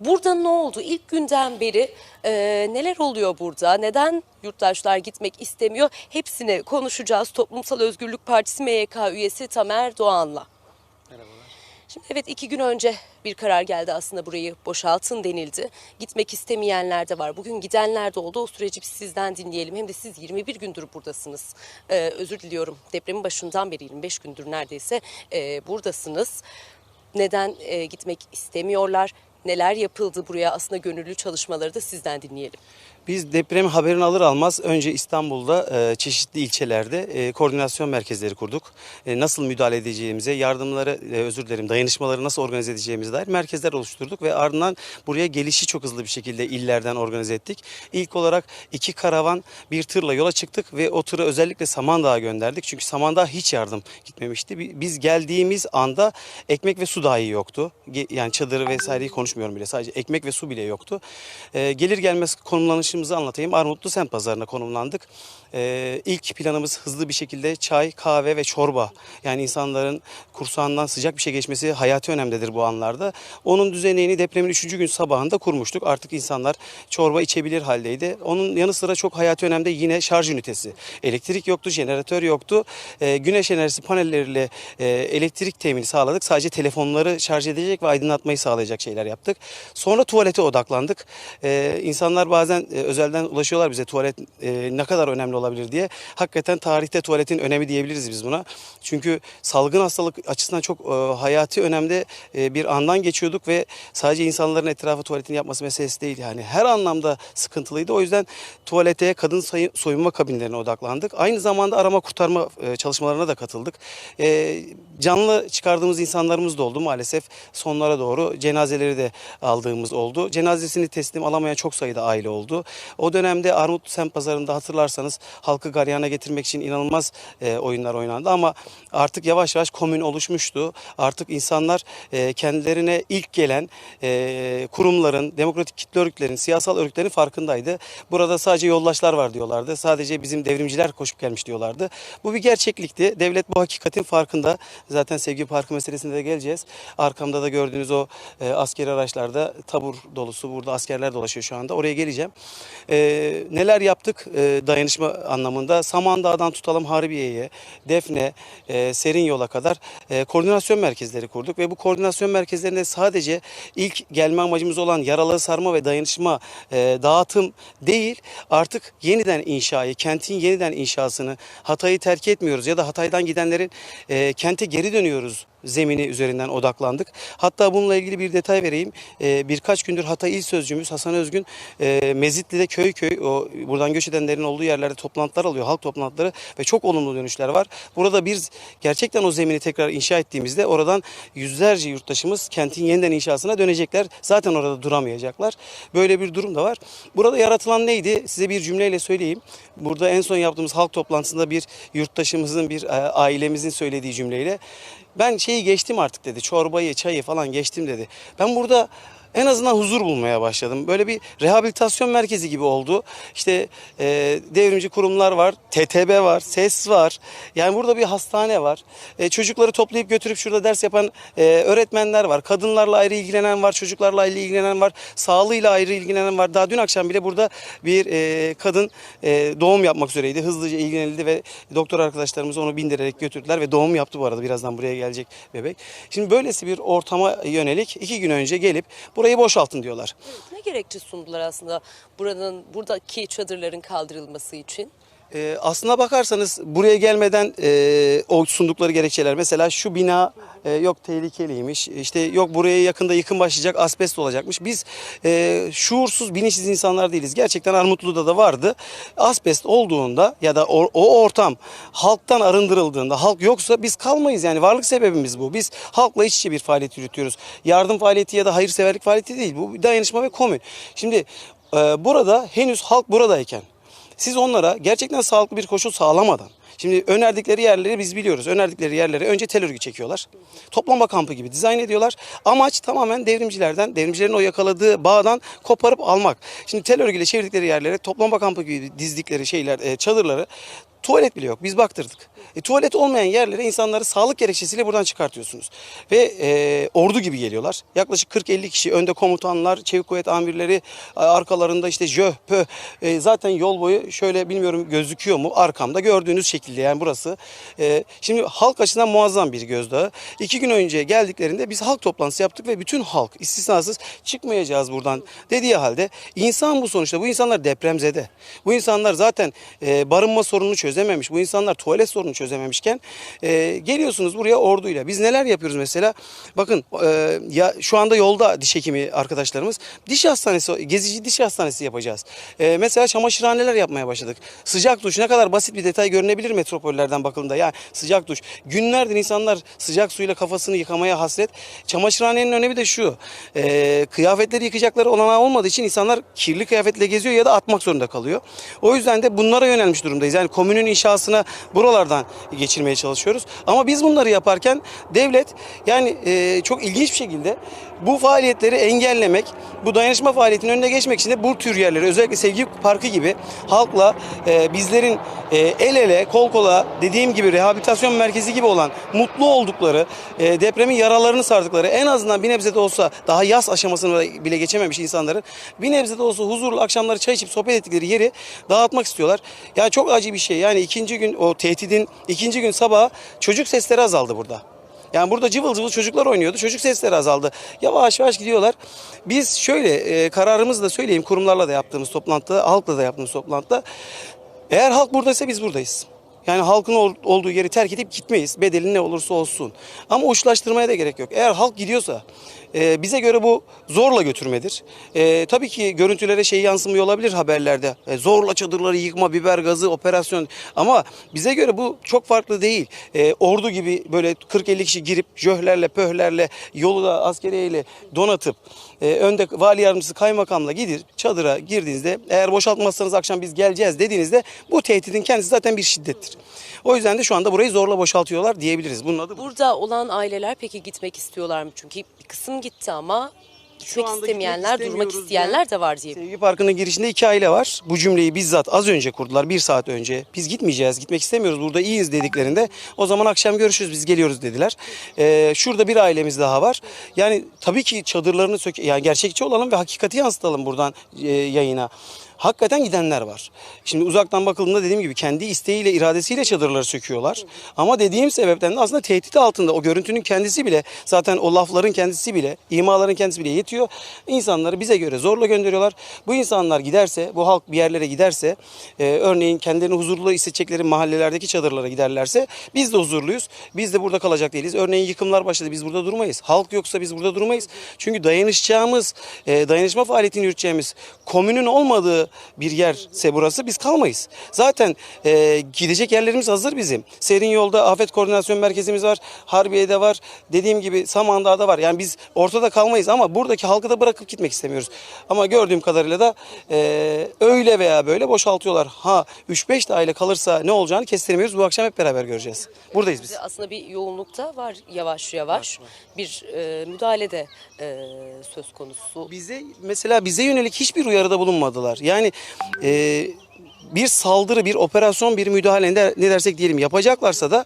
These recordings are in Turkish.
Burada ne oldu? İlk günden beri e, neler oluyor burada? Neden yurttaşlar gitmek istemiyor? Hepsini konuşacağız. Toplumsal Özgürlük Partisi MYK üyesi Tamer Doğan'la. Şimdi evet iki gün önce bir karar geldi aslında burayı boşaltın denildi. Gitmek istemeyenler de var. Bugün gidenler de oldu. O süreci biz sizden dinleyelim. Hem de siz 21 gündür buradasınız. Ee, özür diliyorum. Depremin başından beri 25 gündür neredeyse e, buradasınız. Neden e, gitmek istemiyorlar? Neler yapıldı buraya? Aslında gönüllü çalışmaları da sizden dinleyelim. Biz deprem haberini alır almaz önce İstanbul'da e, çeşitli ilçelerde e, koordinasyon merkezleri kurduk. E, nasıl müdahale edeceğimize, yardımları, özür dilerim, dayanışmaları nasıl organize edeceğimize dair merkezler oluşturduk ve ardından buraya gelişi çok hızlı bir şekilde illerden organize ettik. İlk olarak iki karavan bir tırla yola çıktık ve o tırı özellikle Samandağ'a gönderdik. Çünkü Samandağ hiç yardım gitmemişti. Bi- Biz geldiğimiz anda ekmek ve su dahi yoktu. Yani çadırı vesaireyi konuşmuyorum bile. Sadece ekmek ve su bile yoktu. Gelir gelmez konumlanışımızı anlatayım. Armutlu Semt Pazarı'na konumlandık. E, ilk planımız hızlı bir şekilde çay, kahve ve çorba. Yani insanların kursağından sıcak bir şey geçmesi hayati önemlidir bu anlarda. Onun düzenini depremin 3. gün sabahında kurmuştuk. Artık insanlar çorba içebilir haldeydi. Onun yanı sıra çok hayati önemde yine şarj ünitesi. Elektrik yoktu, jeneratör yoktu. E, güneş enerjisi panelleriyle e, elektrik temini sağladık. Sadece telefonları şarj edecek ve aydınlatmayı sağlayacak şeyler yaptık. Sonra tuvalete odaklandık. E, insanlar bazen e, özelden ulaşıyorlar bize tuvalet e, ne kadar önemli olabilir diye. Hakikaten tarihte tuvaletin önemi diyebiliriz biz buna. Çünkü salgın hastalık açısından çok e, hayati önemde e, bir andan geçiyorduk ve sadece insanların etrafı tuvaletini yapması meselesi değil. Yani her anlamda sıkıntılıydı. O yüzden tuvalete, kadın soyunma kabinlerine odaklandık. Aynı zamanda arama kurtarma e, çalışmalarına da katıldık. E, canlı çıkardığımız insanlarımız da oldu maalesef. Sonlara doğru cenazeleri de aldığımız oldu. Cenazesini teslim alamayan çok sayıda aile oldu. O dönemde Armutlu Semt Pazarı'nda hatırlarsanız halkı garyana getirmek için inanılmaz e, oyunlar oynandı ama artık yavaş yavaş komün oluşmuştu. Artık insanlar e, kendilerine ilk gelen e, kurumların, demokratik kitle örgütlerin, siyasal örgütlerin farkındaydı. Burada sadece yoldaşlar var diyorlardı. Sadece bizim devrimciler koşup gelmiş diyorlardı. Bu bir gerçeklikti. Devlet bu hakikatin farkında. Zaten Sevgi Parkı meselesinde de geleceğiz. Arkamda da gördüğünüz o e, askeri araçlarda tabur dolusu burada askerler dolaşıyor şu anda. Oraya geleceğim. E, neler yaptık e, dayanışma anlamında? Samandağ'dan tutalım Harbiye'ye, Defne, e, Serin Yol'a kadar e, koordinasyon merkezleri kurduk ve bu koordinasyon merkezlerinde sadece ilk gelme amacımız olan yaralı sarma ve dayanışma e, dağıtım değil artık yeniden inşayı, kentin yeniden inşasını Hatay'ı terk etmiyoruz ya da Hatay'dan gidenlerin e, kente geri dönüyoruz zemini üzerinden odaklandık. Hatta bununla ilgili bir detay vereyim. Ee, birkaç gündür Hatay İl Sözcümüz Hasan Özgün e, Mezitli'de köy köy o buradan göç edenlerin olduğu yerlerde toplantılar alıyor. Halk toplantıları ve çok olumlu dönüşler var. Burada biz gerçekten o zemini tekrar inşa ettiğimizde oradan yüzlerce yurttaşımız kentin yeniden inşasına dönecekler. Zaten orada duramayacaklar. Böyle bir durum da var. Burada yaratılan neydi? Size bir cümleyle söyleyeyim. Burada en son yaptığımız halk toplantısında bir yurttaşımızın bir e, ailemizin söylediği cümleyle ben şeyi geçtim artık dedi. Çorbayı, çayı falan geçtim dedi. Ben burada en azından huzur bulmaya başladım. Böyle bir rehabilitasyon merkezi gibi oldu. İşte e, devrimci kurumlar var, TTB var, SES var. Yani burada bir hastane var. E, çocukları toplayıp götürüp şurada ders yapan e, öğretmenler var. Kadınlarla ayrı ilgilenen var, çocuklarla ayrı ilgilenen var, sağlığıyla ayrı ilgilenen var. Daha dün akşam bile burada bir e, kadın e, doğum yapmak üzereydi. Hızlıca ilgilenildi ve doktor arkadaşlarımız onu bindirerek götürdüler ve doğum yaptı bu arada. Birazdan buraya gelecek bebek. Şimdi böylesi bir ortama yönelik iki gün önce gelip burayı boşaltın diyorlar. Ne gerekçe sundular aslında buranın buradaki çadırların kaldırılması için? Ee, aslına bakarsanız buraya gelmeden e, o sundukları gerekçeler mesela şu bina e, yok tehlikeliymiş işte yok buraya yakında yıkım başlayacak asbest olacakmış. Biz e, şuursuz bilinçsiz insanlar değiliz. Gerçekten Armutlu'da da vardı. Asbest olduğunda ya da o, o ortam halktan arındırıldığında halk yoksa biz kalmayız yani varlık sebebimiz bu. Biz halkla iç içe bir faaliyet yürütüyoruz. Yardım faaliyeti ya da hayırseverlik faaliyeti değil. Bu dayanışma ve komün. Şimdi e, burada henüz halk buradayken siz onlara gerçekten sağlıklı bir koşul sağlamadan Şimdi önerdikleri yerleri biz biliyoruz. Önerdikleri yerlere önce tel örgü çekiyorlar. Toplama kampı gibi dizayn ediyorlar. Amaç tamamen devrimcilerden, devrimcilerin o yakaladığı bağdan koparıp almak. Şimdi tel örgüyle çevirdikleri yerlere toplama kampı gibi dizdikleri şeyler, e, çadırları tuvalet bile yok. Biz baktırdık. E, tuvalet olmayan yerlere insanları sağlık gerekçesiyle buradan çıkartıyorsunuz. Ve e, ordu gibi geliyorlar. Yaklaşık 40-50 kişi önde komutanlar, çevik kuvvet amirleri, arkalarında işte jöh, pöh. E, zaten yol boyu şöyle bilmiyorum gözüküyor mu arkamda gördüğünüz şekilde yani burası. E, şimdi halk açısından muazzam bir gözdağı. İki gün önce geldiklerinde biz halk toplantısı yaptık ve bütün halk istisnasız çıkmayacağız buradan dediği halde insan bu sonuçta. Bu insanlar depremzede. Bu insanlar zaten e, barınma sorununu çözememiş. Bu insanlar tuvalet sorununu çözememişken e, geliyorsunuz buraya orduyla. Biz neler yapıyoruz mesela? Bakın e, ya şu anda yolda diş hekimi arkadaşlarımız diş hastanesi, gezici diş hastanesi yapacağız. E, mesela çamaşırhaneler yapmaya başladık. Sıcak duş ne kadar basit bir detay görünebilir metropollerden bakıldığında. Yani sıcak duş. Günlerdir insanlar sıcak suyla kafasını yıkamaya hasret. Çamaşırhanenin önemi de şu. E, kıyafetleri yıkayacakları olanağı olmadığı için insanlar kirli kıyafetle geziyor ya da atmak zorunda kalıyor. O yüzden de bunlara yönelmiş durumdayız. Yani komünün inşasına buralardan geçirmeye çalışıyoruz. Ama biz bunları yaparken devlet yani e, çok ilginç bir şekilde bu faaliyetleri engellemek, bu dayanışma faaliyetinin önüne geçmek için de bu tür yerleri özellikle Sevgi Parkı gibi halkla e, bizlerin e, el ele, kol kola dediğim gibi rehabilitasyon merkezi gibi olan mutlu oldukları, e, depremin yaralarını sardıkları en azından bir nebze de olsa daha yaz aşamasını bile geçememiş insanların bir nebze de olsa huzurlu akşamları çay içip sohbet ettikleri yeri dağıtmak istiyorlar. Ya çok acı bir şey. Yani ikinci gün o tehdidin ikinci gün sabah çocuk sesleri azaldı burada. Yani burada cıvıl cıvıl çocuklar oynuyordu. Çocuk sesleri azaldı. Yavaş yavaş gidiyorlar. Biz şöyle e, kararımızı da söyleyeyim kurumlarla da yaptığımız toplantıda, halkla da yaptığımız toplantıda. Eğer halk buradaysa biz buradayız. Yani halkın ol- olduğu yeri terk edip gitmeyiz. Bedeli ne olursa olsun. Ama uçlaştırmaya da gerek yok. Eğer halk gidiyorsa e, bize göre bu zorla götürmedir. E, tabii ki görüntülere şey yansımıyor olabilir haberlerde. E, zorla çadırları yıkma, biber gazı, operasyon. Ama bize göre bu çok farklı değil. E, ordu gibi böyle 40-50 kişi girip jöhlerle, pöhlerle, yolu da askeriyeyle donatıp e, önde vali yardımcısı kaymakamla gidir çadıra girdiğinizde eğer boşaltmazsanız akşam biz geleceğiz dediğinizde bu tehditin kendisi zaten bir şiddettir. O yüzden de şu anda burayı zorla boşaltıyorlar diyebiliriz. Bunun adı bu. Burada olan aileler peki gitmek istiyorlar mı? Çünkü bir kısım gitti ama gitmek istemeyenler, durmak isteyenler de var diye. Sevgi Parkı'nın girişinde iki aile var. Bu cümleyi bizzat az önce kurdular. Bir saat önce. Biz gitmeyeceğiz, gitmek istemiyoruz. Burada iyiyiz dediklerinde o zaman akşam görüşürüz biz geliyoruz dediler. Ee, şurada bir ailemiz daha var. Yani tabii ki çadırlarını sök yani gerçekçi olalım ve hakikati yansıtalım buradan e, yayına. Hakikaten gidenler var. Şimdi uzaktan bakıldığında dediğim gibi kendi isteğiyle, iradesiyle çadırları söküyorlar. Ama dediğim sebepten de aslında tehdit altında o görüntünün kendisi bile zaten o lafların kendisi bile, imaların kendisi bile yetiyor. İnsanları bize göre zorla gönderiyorlar. Bu insanlar giderse, bu halk bir yerlere giderse, e, örneğin kendilerini huzurlu hissedecekleri mahallelerdeki çadırlara giderlerse biz de huzurluyuz. Biz de burada kalacak değiliz. Örneğin yıkımlar başladı biz burada durmayız. Halk yoksa biz burada durmayız. Çünkü dayanışacağımız, e, dayanışma faaliyetini yürüteceğimiz komünün olmadığı bir yerse burası biz kalmayız. Zaten e, gidecek yerlerimiz hazır bizim. Serin yolda afet koordinasyon merkezimiz var. Harbiye'de var. Dediğim gibi Samandağ'da var. Yani biz ortada kalmayız ama buradaki halkı da bırakıp gitmek istemiyoruz. Ama gördüğüm kadarıyla da e, öyle veya böyle boşaltıyorlar. Ha 3-5 de aile kalırsa ne olacağını kestiremiyoruz. Bu akşam hep beraber göreceğiz. Buradayız biz. Aslında bir yoğunlukta var yavaş yavaş. Bir e, müdahale de e, söz konusu. Bize mesela bize yönelik hiçbir uyarıda bulunmadılar. Yani e, bir saldırı, bir operasyon, bir müdahale ne, dersek diyelim yapacaklarsa da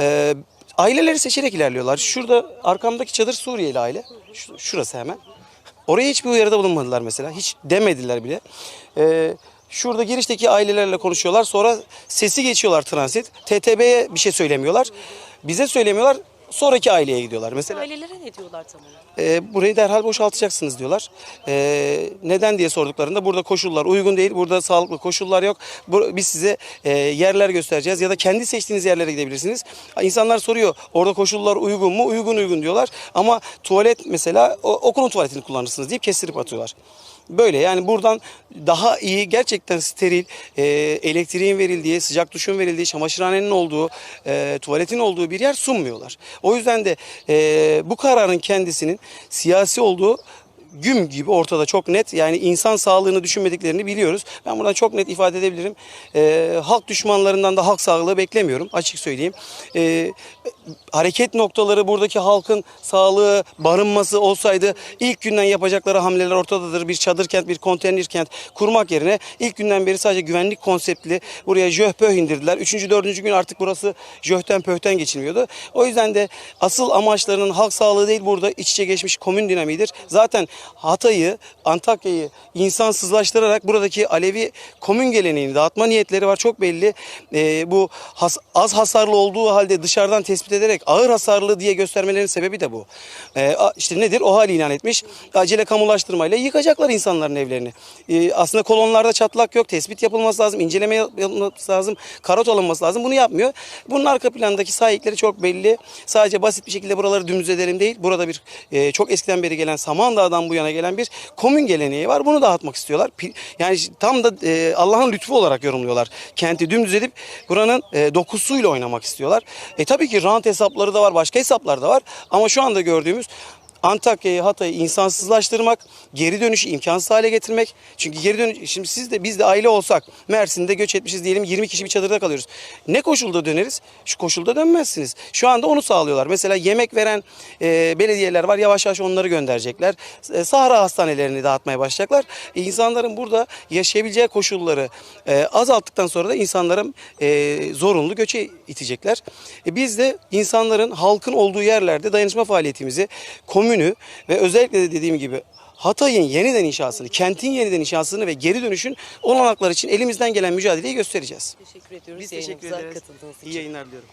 e, aileleri seçerek ilerliyorlar. Şurada arkamdaki çadır Suriyeli aile. Şu- şurası hemen. Oraya hiçbir uyarıda bulunmadılar mesela. Hiç demediler bile. E, şurada girişteki ailelerle konuşuyorlar. Sonra sesi geçiyorlar transit. TTB'ye bir şey söylemiyorlar. Bize söylemiyorlar. Sonraki aileye gidiyorlar. Mesela Ailelere ne diyorlar tam olarak? e, burayı derhal boşaltacaksınız diyorlar. E, neden diye sorduklarında burada koşullar uygun değil, burada sağlıklı koşullar yok. Bu, biz size e, yerler göstereceğiz ya da kendi seçtiğiniz yerlere gidebilirsiniz. İnsanlar soruyor orada koşullar uygun mu? Uygun uygun diyorlar. Ama tuvalet mesela o, okulun tuvaletini kullanırsınız deyip kestirip atıyorlar. Böyle yani buradan daha iyi gerçekten steril e, elektriğin verildiği, sıcak duşun verildiği, çamaşırhanenin olduğu, e, tuvaletin olduğu bir yer sunmuyorlar. O yüzden de e, bu kararın kendisinin siyasi olduğu güm gibi ortada çok net. Yani insan sağlığını düşünmediklerini biliyoruz. Ben buradan çok net ifade edebilirim. Ee, halk düşmanlarından da halk sağlığı beklemiyorum açık söyleyeyim. Ee, hareket noktaları buradaki halkın sağlığı, barınması olsaydı ilk günden yapacakları hamleler ortadadır. Bir çadır kent, bir konteyner kent kurmak yerine ilk günden beri sadece güvenlik konseptli buraya jöhpöh indirdiler. Üçüncü, dördüncü gün artık burası jöhten pöhten geçilmiyordu. O yüzden de asıl amaçlarının halk sağlığı değil burada iç içe geçmiş komün dinamiğidir. Zaten Hatay'ı, Antakya'yı insansızlaştırarak buradaki Alevi komün geleneğini dağıtma niyetleri var. Çok belli. Ee, bu has- az hasarlı olduğu halde dışarıdan tespit ederek ağır hasarlı diye göstermelerinin sebebi de bu. A- işte nedir? O hal ilan etmiş. Acele kamulaştırmayla yıkacaklar insanların evlerini. Ee, aslında kolonlarda çatlak yok. Tespit yapılması lazım. inceleme yapılması lazım. Karot alınması lazım. Bunu yapmıyor. Bunun arka plandaki sahipleri çok belli. Sadece basit bir şekilde buraları dümdüz edelim değil. Burada bir e, çok eskiden beri gelen Samandağ'dan bu yana gelen bir komün geleneği var. Bunu dağıtmak istiyorlar. Yani tam da e, Allah'ın lütfu olarak yorumluyorlar. Kenti dümdüz edip buranın e, dokusuyla oynamak istiyorlar. E tabii ki rant hesapları da var, başka hesaplar da var. Ama şu anda gördüğümüz Antakya'yı, Hatay'ı insansızlaştırmak, geri dönüşü imkansız hale getirmek. Çünkü geri dönüş, şimdi siz de biz de aile olsak Mersin'de göç etmişiz diyelim 20 kişi bir çadırda kalıyoruz. Ne koşulda döneriz? Şu koşulda dönmezsiniz. Şu anda onu sağlıyorlar. Mesela yemek veren e, belediyeler var yavaş yavaş onları gönderecekler. E, Sahra hastanelerini dağıtmaya başlayacaklar. E, insanların burada yaşayabileceği koşulları e, azalttıktan sonra da insanların e, zorunlu göçe itecekler. E, biz de insanların halkın olduğu yerlerde dayanışma faaliyetimizi komünü ve özellikle de dediğim gibi Hatay'ın yeniden inşasını, kentin yeniden inşasını ve geri dönüşün olanaklar için elimizden gelen mücadeleyi göstereceğiz. Teşekkür ediyoruz Biz teşekkür ederiz. İyi yayınlar diliyorum.